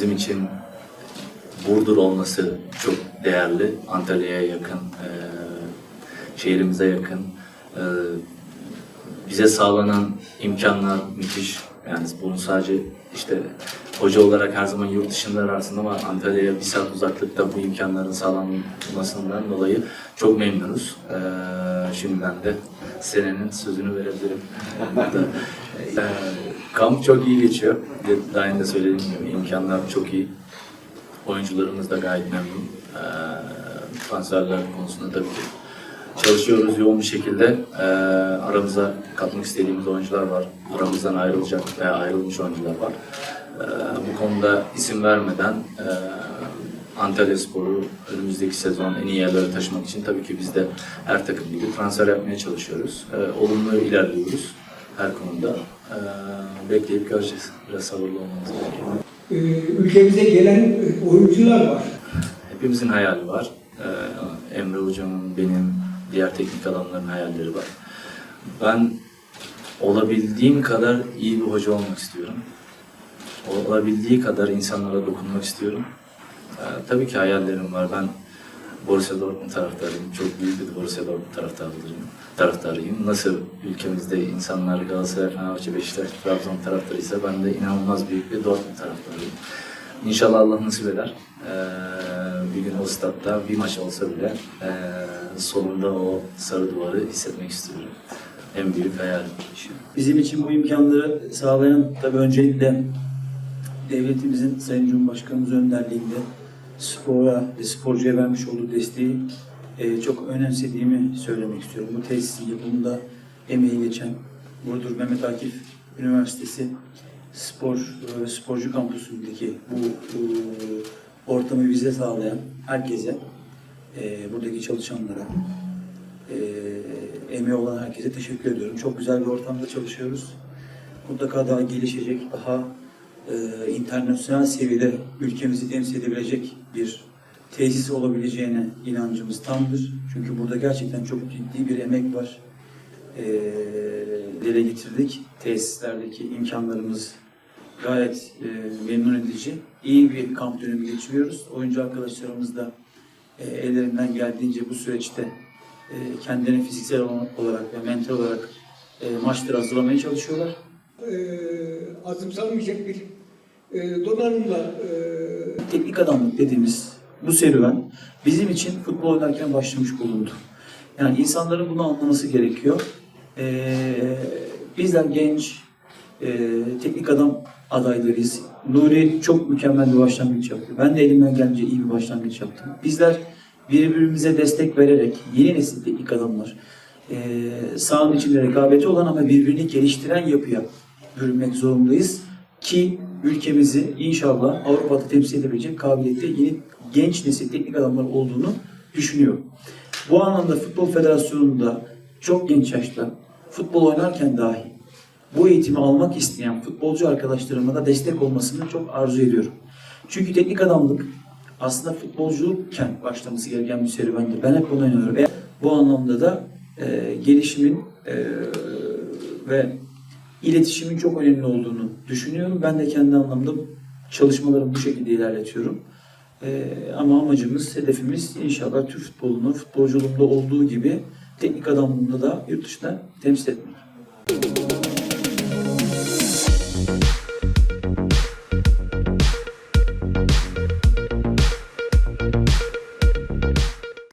bizim için Burdur olması çok değerli. Antalya'ya yakın, e, şehrimize yakın. E, bize sağlanan imkanlar müthiş. Yani bunu sadece işte hoca olarak her zaman yurt dışında ararsın ama Antalya'ya bir saat uzaklıkta bu imkanların sağlanmasından dolayı çok memnunuz. Ee, şimdiden de senenin sözünü verebilirim. Ee, kamp çok iyi geçiyor. Daha önce söylediğim gibi imkanlar çok iyi. Oyuncularımız da gayet memnun. Ee, transferler konusunda tabii ki çalışıyoruz yoğun bir şekilde. Ee, aramıza katmak istediğimiz oyuncular var. Aramızdan ayrılacak veya ayrılmış oyuncular var. Ee, bu konuda isim vermeden e, Antalya Spor'u önümüzdeki sezon en iyi yerlere taşımak için tabii ki biz de her takım gibi transfer yapmaya çalışıyoruz. Ee, olumlu ilerliyoruz her konuda. Ee, bekleyip göreceğiz. Biraz sabırlı olmamız gerekiyor. Ee, ülkemize gelen e, oyuncular var. Hepimizin hayali var. Ee, Emre Hocam'ın, benim, diğer teknik adamların hayalleri var. Ben olabildiğim kadar iyi bir hoca olmak istiyorum. Olabildiği kadar insanlara dokunmak istiyorum. Ee, tabii ki hayallerim var. Ben Borussia Dortmund taraftarıyım. Çok büyük bir Borussia Dortmund taraftarıyım. taraftarıyım. Nasıl ülkemizde insanlar Galatasaray, Fenerbahçe, Beşiktaş, Trabzon taraftarıysa ben de inanılmaz büyük bir Dortmund taraftarıyım. İnşallah Allah nasip eder. Ee, bir gün o statta bir maç olsa bile ee, solunda o sarı duvarı hissetmek istiyorum. En büyük hayalim. Bizim için bu imkanları sağlayan tabii öncelikle devletimizin Sayın Cumhurbaşkanımız önderliğinde spora ve sporcuya vermiş olduğu desteği e, çok önemsediğimi söylemek istiyorum. Bu tesisin yapımında emeği geçen Burdur Mehmet Akif Üniversitesi spor e, sporcu kampüsündeki bu, bu ortamı bize sağlayan herkese, e, buradaki çalışanlara, e, emeği olan herkese teşekkür ediyorum. Çok güzel bir ortamda çalışıyoruz. Mutlaka daha gelişecek, daha e, internasyonel seviyede ülkemizi temsil edebilecek bir tesis olabileceğine inancımız tamdır. Çünkü burada gerçekten çok ciddi bir emek var. E, dile getirdik. Tesislerdeki imkanlarımız gayet e, memnun edici. İyi bir kamp dönemi geçiriyoruz. Oyuncu arkadaşlarımız da e, ellerinden geldiğince bu süreçte e, kendilerini fiziksel olarak ve mental olarak e, maçları hazırlamaya çalışıyorlar. Ee, azımsanmayacak bir e, donanımla e, Teknik adamlık dediğimiz bu serüven bizim için futbol oynarken başlamış bulundu. Yani insanların bunu anlaması gerekiyor. Ee, bizler genç, e, teknik adam adaylarıyız. Nuri çok mükemmel bir başlangıç yaptı. Ben de elimden gelince iyi bir başlangıç yaptım. Bizler birbirimize destek vererek yeni nesil teknik adamlar, e, sahanın içinde rekabeti olan ama birbirini geliştiren yapıya bürünmek zorundayız ki ülkemizi inşallah Avrupa'da temsil edebilecek kabiliyette yeni genç nesil teknik adamlar olduğunu düşünüyorum. Bu anlamda Futbol Federasyonu'nda çok genç yaşta futbol oynarken dahi bu eğitimi almak isteyen futbolcu arkadaşlarıma da destek olmasını çok arzu ediyorum. Çünkü teknik adamlık aslında futbolculukken başlaması gereken bir serüvendir. Ben hep buna inanıyorum. Ve bu anlamda da e, gelişimin e, ve iletişimin çok önemli olduğunu düşünüyorum. Ben de kendi anlamda çalışmalarımı bu şekilde ilerletiyorum. Ee, ama amacımız, hedefimiz inşallah Türk futbolunu, futbolculuğumda olduğu gibi teknik adamlığında da yurt dışına temsil etmek.